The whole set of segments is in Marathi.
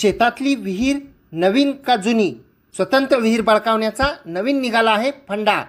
शेतातली विहीर नवीन का जुनी? स्वतंत्र विहीर बळकावण्याचा नवीन निघाला आहे फंडा.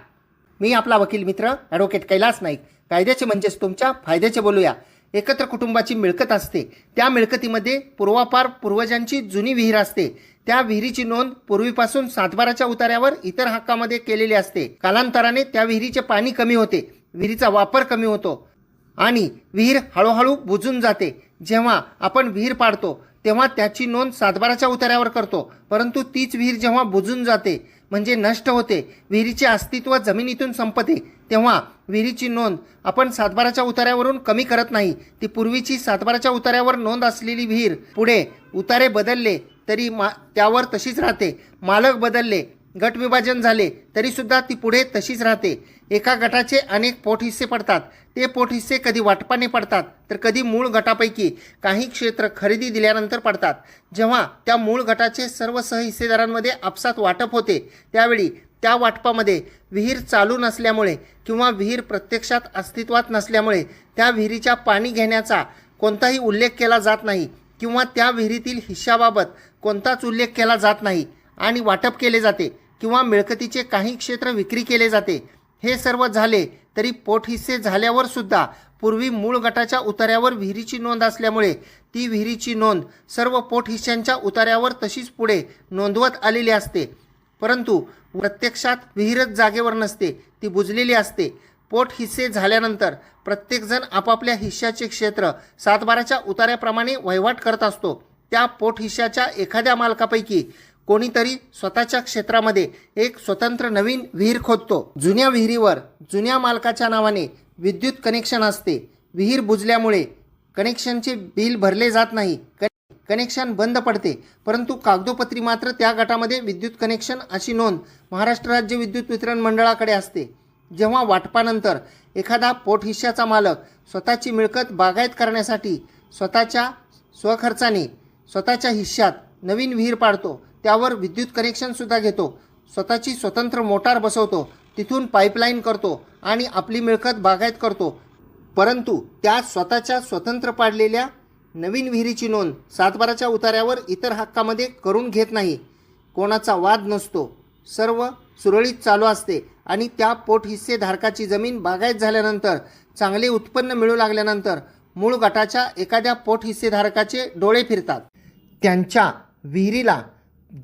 मी आपला वकील मित्र ॲडव्होकेट कैलास नाईक. कायद्याचे म्हणजेच तुमच्या फायद्याचे बोलूया. एकत्र कुटुंबाची मिळकत असते. त्या मिळकतीमध्ये पूर्वापार पूर्वजांची जुनी विहीर असते. त्या विहिरीची नोंद पूर्वीपासून सातबाराच्या उतार्यावर इतर हक्कामध्ये केलेली असते. कालांतराने त्या विहिरीचे पाणी कमी होते. विहिरीचा वापर कमी होतो. आणि विहीर हळूहळू बुजून जाते. जेव्हा आपण विहीर पाडतो तेव्हा त्याची नोंद सातबाराच्या उतार्यावर करतो. परंतु तीच विहीर जेव्हा बुजून जाते म्हणजे नष्ट होते विहिरीचे अस्तित्व जमिनीतून संपते तेव्हा विहिरीची नोंद आपण सातबाराच्या उतार्यावरून कमी करत नाही. ती पूर्वीची सातबाराच्या उतार्यावर नोंद असलेली विहीर पुढे उतारे बदलले तरी मा त्यावर तशीच राहते. मालक बदलले गटविभाजन झाले तरीसुद्धा ती पुढे तशीच राहते. एका गटाचे अनेक पोटहिस्से पडतात. ते पोटहिस्से कधी वाटपाने पडतात तर कधी मूळ गटापैकी काही क्षेत्र खरेदी दिल्यानंतर पडतात. जेव्हा त्या मूळ गटाचे सर्व सहहिस्सेदारांमध्ये आपसात वाटप होते त्यावेळी त्या वाटपामध्ये विहीर चालू नसल्यामुळे किंवा विहीर प्रत्यक्षात अस्तित्वात नसल्यामुळे त्या विहिरीच्या पाणी घेण्याचा कोणताही उल्लेख केला जात नाही किंवा त्या विहिरीतील हिश्शाबाबत कोणताच उल्लेख केला जात नाही आणि वाटप केले जाते. किंवा मिळकतीचे काही क्षेत्र विक्री केले जाते. हे सर्व झाले तरी पोटहिस्से झाल्यावर सुद्धा पूर्वी मूळ गटाच्या उतार्यावर विहिरीची नोंद असल्यामुळे ती विहिरीची नोंद सर्व पोटहिस्स्यांच्या उतार्यावर तशीच पुढे नोंदवत आलेली असते. परंतु प्रत्यक्षात विहीरच जागेवर नसते ती बुजलेली असते. पोट हिस्से झाल्यानंतर प्रत्येकजण आपापल्या हिश्श्याचे क्षेत्र सातबाराच्या उतार्याप्रमाणे वहिवाट करत असतो. त्या पोट हिश्श्याच्या एखाद्या मालकापैकी कोणीतरी स्वतःच्या क्षेत्रामध्ये एक स्वतंत्र नवीन विहीर खोदतो. जुन्या विहिरीवर जुन्या मालकाच्या नावाने विद्युत कनेक्शन असते. विहीर बुजल्यामुळे कनेक्शनचे बिल भरले जात नाही. कने- कनेक्शन बंद पडते. परंतु कागदोपत्री मात्र त्या गटामध्ये विद्युत कनेक्शन अशी नोंद महाराष्ट्र राज्य विद्युत वितरण मंडळाकडे असते. जेव्हा वाटपानंतर एखादा पोटहिश्श्याचा मालक स्वतःची मिळकत बागायत करण्यासाठी स्वतःच्या स्वखर्चाने स्वतःच्या हिश्श्यात नवीन विहीर पाडतो. त्यावर विद्युत कनेक्शनसुद्धा घेतो. स्वतःची स्वतंत्र मोटार बसवतो. तिथून पाईपलाईन करतो आणि आपली मिळकत बागायत करतो. परंतु त्या स्वतःच्या स्वतंत्र पाडलेल्या नवीन विहिरीची नोंद सातबाराच्या उतार्यावर इतर हक्कामध्ये करून घेत नाही. कोणाचा वाद नसतो. सर्व सुरळीत चालू असते आणि त्या पोटहिस्सेधारकाची जमीन बागायत झाल्यानंतर चांगले उत्पन्न मिळू लागल्यानंतर मूळ गटाच्या एखाद्या पोटहिस्सेधारकाचे डोळे फिरतात. त्यांच्या विहिरीला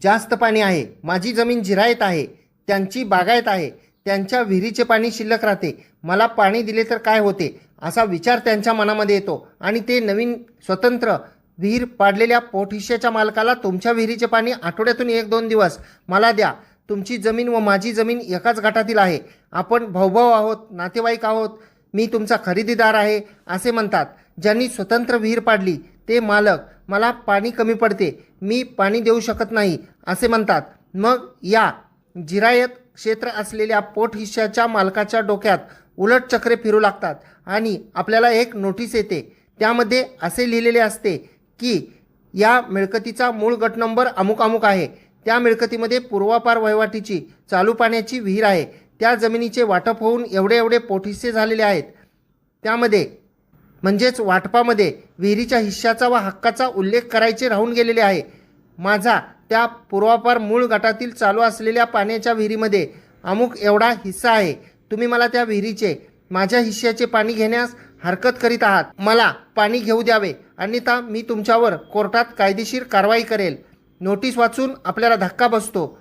जास्त पाणी आहे माझी जमीन जिरायत आहे त्यांची बागायत आहे त्यांच्या विहिरीचे पाणी शिल्लक राहते मला पाणी दिले तर काय होते असा विचार त्यांच्या मनामध्ये येतो. आणि ते नवीन स्वतंत्र विहीर पाडलेल्या पोटहिश्याच्या मालकाला तुमच्या विहिरीचे पाणी आठवड्यातून एक दोन दिवस मला द्या. तुमची जमीन व माझी जमीन एकाच गटातील आहे. आपण भाऊभाऊ आहोत नातेवाईक आहोत मी तुमचा खरेदीदार आहे असे म्हणतात. ज्यांनी स्वतंत्र विहीर पाडली ते मालक मला पाणी कमी पडते मी पाणी देऊ शकत नाही असे म्हणतात. मग या जिरायत क्षेत्र असलेल्या पोट हिश्श्याच्या मालकाच्या डोक्यात उलट चक्रे फिरू लागतात आणि आपल्याला एक नोटीस येते. त्यामध्ये असे लिहिलेले असते की या मिळकतीचा मूळ गट नंबर अमुक अमुक आहे. त्या मिळकतीमध्ये पूर्वापार वहिवाटीची चालू पाण्याची विहीर आहे. त्या जमिनीचे वाटप होऊन एवढे एवढे पोटहिस्से झालेले आहेत. त्यामध्ये म्हणजेच वाटपामध्ये विहिरीच्या हिश्श्याचा व हक्काचा उल्लेख करायचे राहून गेलेले आहे. माझा त्या पूर्वापार मूळ गटातील चालू असलेल्या पाण्याच्या विहिरीमध्ये अमुक एवढा हिस्सा आहे. तुम्ही मला त्या विहिरीचे माझ्या हिश्श्याचे पाणी घेण्यास हरकत करीत आहात. मला पाणी घेऊ द्यावे. अन्यथा मी तुमच्यावर कोर्टात कायदेशीर कारवाई करेल. नोटीस वाचून आपल्याला धक्का बसतो.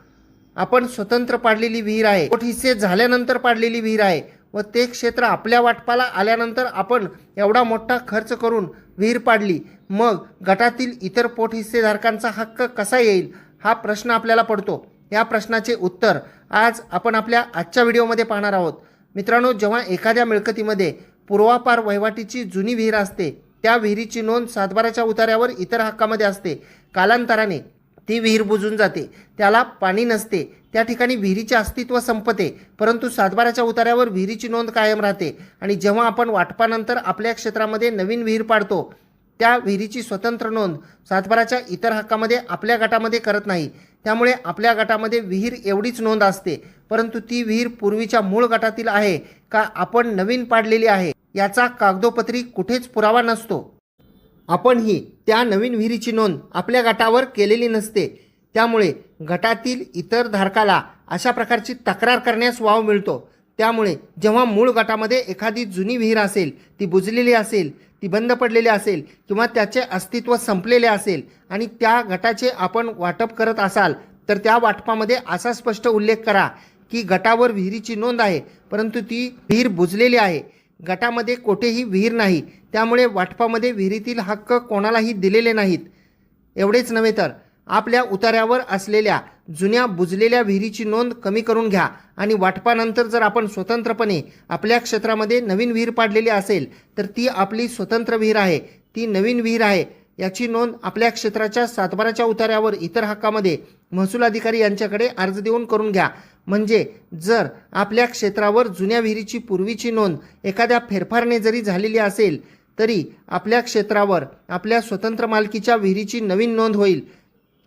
आपण स्वतंत्र पाडलेली विहीर आहे. पोट हिस्से झाल्यानंतर पाडलेली विहीर आहे. व ते क्षेत्र आपल्या वाटपाला आल्यानंतर आपण एवढा मोठा खर्च करून विहीर पाडली मग गटातील इतर पोटहिस्सेधारकांचा हक्क कसा येईल? हा प्रश्न आपल्याला पडतो. या प्रश्नाचे उत्तर आज आपण आपल्या आजच्या व्हिडिओमध्ये पाहणार आहोत. मित्रांनो जेव्हा एखाद्या मिळकतीमध्ये पूर्वापार वहिवाटीची जुनी विहीर असते त्या विहिरीची नोंद सातबाराच्या उतार्यावर इतर हक्कामध्ये असते. कालांतराने ती विहीर बुजून जाते. त्याला पाणी नसते. त्या ठिकाणी विहिरीचे अस्तित्व संपते परंतु सातबाराच्या उतार्यावर विहिरीची नोंद कायम राहते आणि जेव्हा आपण वाटपानंतर आपल्या क्षेत्रामध्ये नवीन विहीर पाडतो त्या विहिरीची स्वतंत्र नोंद सातबाराच्या इतर हक्कामध्ये आपल्या गटामध्ये करत नाही. त्यामुळे आपल्या गटामध्ये विहीर एवढीच नोंद असते परंतु ती विहीर पूर्वीच्या मूळ गटातील आहे का आपण नवीन पाडलेली आहे याचा कागदोपत्री कुठेच पुरावा नसतो. आपणही त्या नवीन विहिरीची नोंद आपल्या गटावर केलेली नसते. त्यामुळे गटातील इतर धारकाला अशा प्रकारची तक्रार करण्यास वाव मिळतो. त्यामुळे जेव्हा मूळ गटामध्ये एखादी जुनी विहीर असेल ती बुजलेली असेल ती बंद पडलेली असेल किंवा त्याचे अस्तित्व संपलेले असेल आणि त्या गटाचे आपण वाटप करत असाल तर त्या वाटपामध्ये असा स्पष्ट उल्लेख करा की गटावर विहिरीची नोंद आहे परंतु ती विहीर बुजलेली आहे. गटामध्ये कोठेही विहीर नाही त्यामुळे वाटपामध्ये विहिरीतील हक्क कोणालाही दिलेले नाहीत. एवढेच नव्हे तर आपल्या उतार्यावर असलेल्या जुन्या बुजलेल्या विहिरीची नोंद कमी करून घ्या आणि वाटपानंतर जर आपण स्वतंत्रपणे आपल्या क्षेत्रामध्ये नवीन विहीर पाडलेली असेल तर ती आपली स्वतंत्र विहीर आहे. ती नवीन विहीर आहे. याची नोंद आपल्या क्षेत्राच्या सातबाराच्या उतार्यावर इतर हक्कामध्ये महसूल अधिकारी यांच्याकडे अर्ज देऊन करून घ्या. म्हणजे जर आपल्या क्षेत्रावर जुन्या विहिरीची पूर्वीची नोंद एखाद्या फेरफारने जरी झालेली असेल तरी आपल्या क्षेत्रावर आपल्या स्वतंत्र मालकीच्या विहिरीची नवीन नोंद होईल.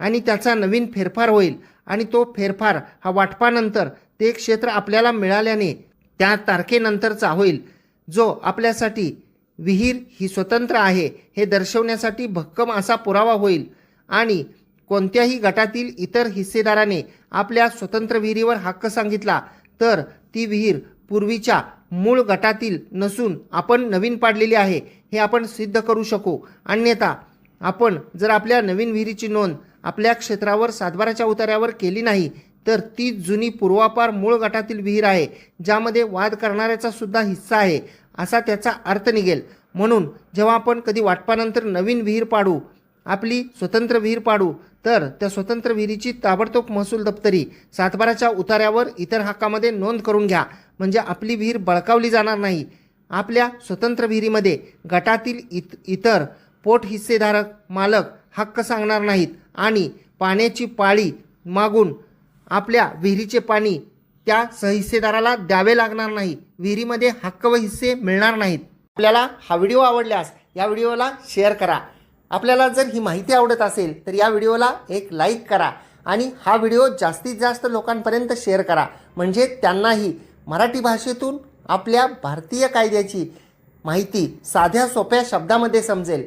आणि त्याचा नवीन फेरफार होईल. आणि तो फेरफार हा वाटपानंतर ते क्षेत्र आपल्याला मिळाल्याने त्या तारखेनंतरचा होईल. जो आपल्यासाठी विहीर ही स्वतंत्र आहे हे दर्शवण्यासाठी भक्कम असा पुरावा होईल. आणि कोणत्याही गटातील इतर हिस्सेदाराने आपल्या स्वतंत्र विहिरीवर हक्क सांगितला तर ती विहीर पूर्वीच्या मूळ गटातील नसून आपण नवीन पाडलेली आहे हे आपण सिद्ध करू शकू. अन्यथा आपण जर आपल्या नवीन विहिरीची नोंद आपल्या क्षेत्रावर सातबाराच्या उतार्यावर केली नाही तर ती जुनी पूर्वापार मूळ गटातील विहीर आहे ज्यामध्ये वाद करणाऱ्याचा सुद्धा हिस्सा आहे असा त्याचा अर्थ निघेल. म्हणून जेव्हा आपण कधी वाटपानंतर नवीन विहीर पाडू आपली स्वतंत्र विहीर पाडू तर त्या स्वतंत्र विहिरीची ताबडतोब महसूल दप्तरी सातबाराच्या उतार्यावर इतर हक्कामध्ये नोंद करून घ्या. म्हणजे आपली विहीर बळकावली जाणार नाही. आपल्या स्वतंत्र विहिरीमध्ये गटातील इत इतर पोट हिस्सेधारक मालक हक्क सांगणार नाहीत. आणि पाण्याची पाळी मागून आपल्या विहिरीचे पाणी त्या सहहिस्सेदाराला द्यावे लागणार नाही. विहिरीमध्ये हक्क व हिस्से मिळणार नाहीत. आपल्याला हा व्हिडिओ आवडल्यास या व्हिडिओला शेअर करा. आपल्याला जर ही माहिती आवडत असेल तर या व्हिडिओला एक लाईक करा आणि हा व्हिडिओ जास्तीत जास्त लोकांपर्यंत शेअर करा. म्हणजे त्यांनाही मराठी भाषेतून आपल्या भारतीय कायद्याची माहिती साध्या सोप्या शब्दामध्ये समजेल.